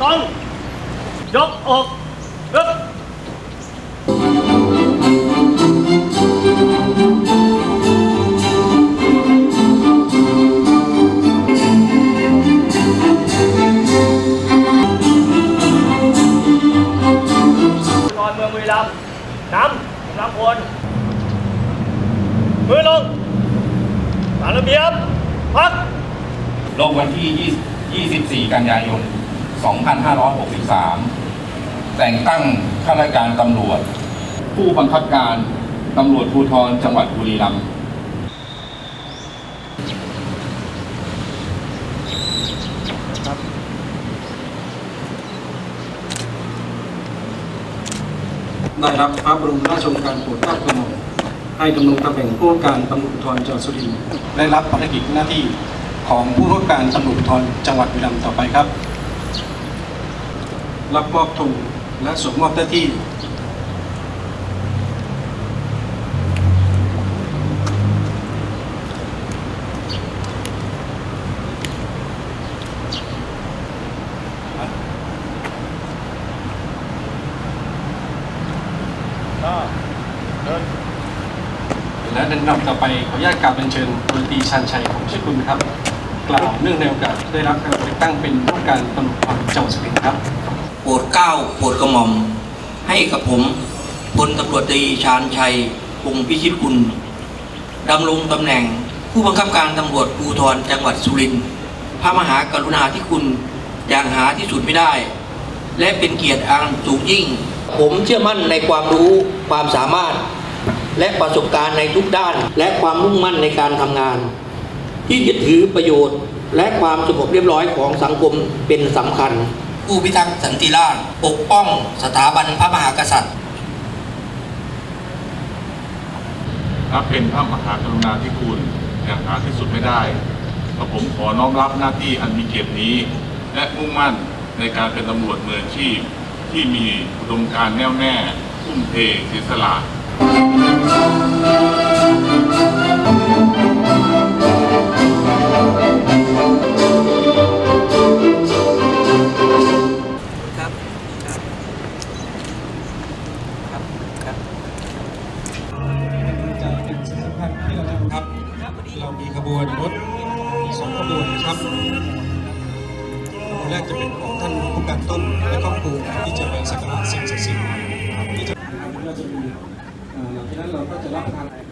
ตรงยกอกฮึบนอนเมืองบุรีรัมย์นำกำลังพลมือลงตามระเบียบพัก ลงวันที่24กันยายน 2563 แต่งตั้งข้าราชการตำรวจ ผู้บังคับการตำรวจภูธรจังหวัดบุรีรัมย์ได้รับพระบรมราชโองการโปรดเกล้าโปรดกระหม่อมให้ดำรงตำแหน่งผู้ว่าการตำรวจภูธรจังหวัดสุรินทร์ได้รับภารกิจหน้าที่ของผู้ว่าการตำรวจภูธรจังหวัดบุรีรัมย์ต่อไปครับ รับมอบธงและสวมมอบหน้าที่ และในลำดับต่อไปขออนุญาตกราบเรียนเชิญพลตรีชันชัยของชื่อคุณครับ กล่าวเนื่องในโอกาสได้รับการแต่งตั้งเป็นผู้ว่าการตำรวจภูธรจังหวัดสุรินทร์ครับ โปรดเกล้าโปรดกระหม่อม ให้กับผมพลตำรวจตรีชาญชัยวงศ์พิชิตกุลดำรงตำแหน่งผู้บังคับการตำรวจภูธรจังหวัดสุรินทร์พระมหากรุณาธิคุณอย่างหาที่สุดไม่ได้ และเป็นเกียรติอันสูงยิ่ง ผมเชื่อมั่นในความรู้ความสามารถ และประสบการณ์ในทุกด้าน และความมุ่งมั่นในการทำงาน ที่จะถือประโยชน์ และความสงบเรียบร้อยของสังคมเป็นสำคัญ ผู้พิทักษ์สันติราษฎร์ปกป้องสถาบันพระมหากษัตริย์นับเป็นพระมหากรุณาธิคุณอย่างหาที่สุดไม่ได้กระผมขอน้อมรับหน้าที่อันมีเกียรตินี้ และมุ่งมั่นในการเป็นตำรวจมืออาชีพ ที่มีอุดมการณ์แน่วแน่ทุ่มเทเสียสละ บวนรถสองขบวนนะครับขบวนแรกจะเป็นของท่านผู้การต้นและครอบครัวที่จะไปสักการะสิ่งศักดิ์สิทธิ์ที่จะเราจะมีหลังจากนั้นเราก็จะรับทาน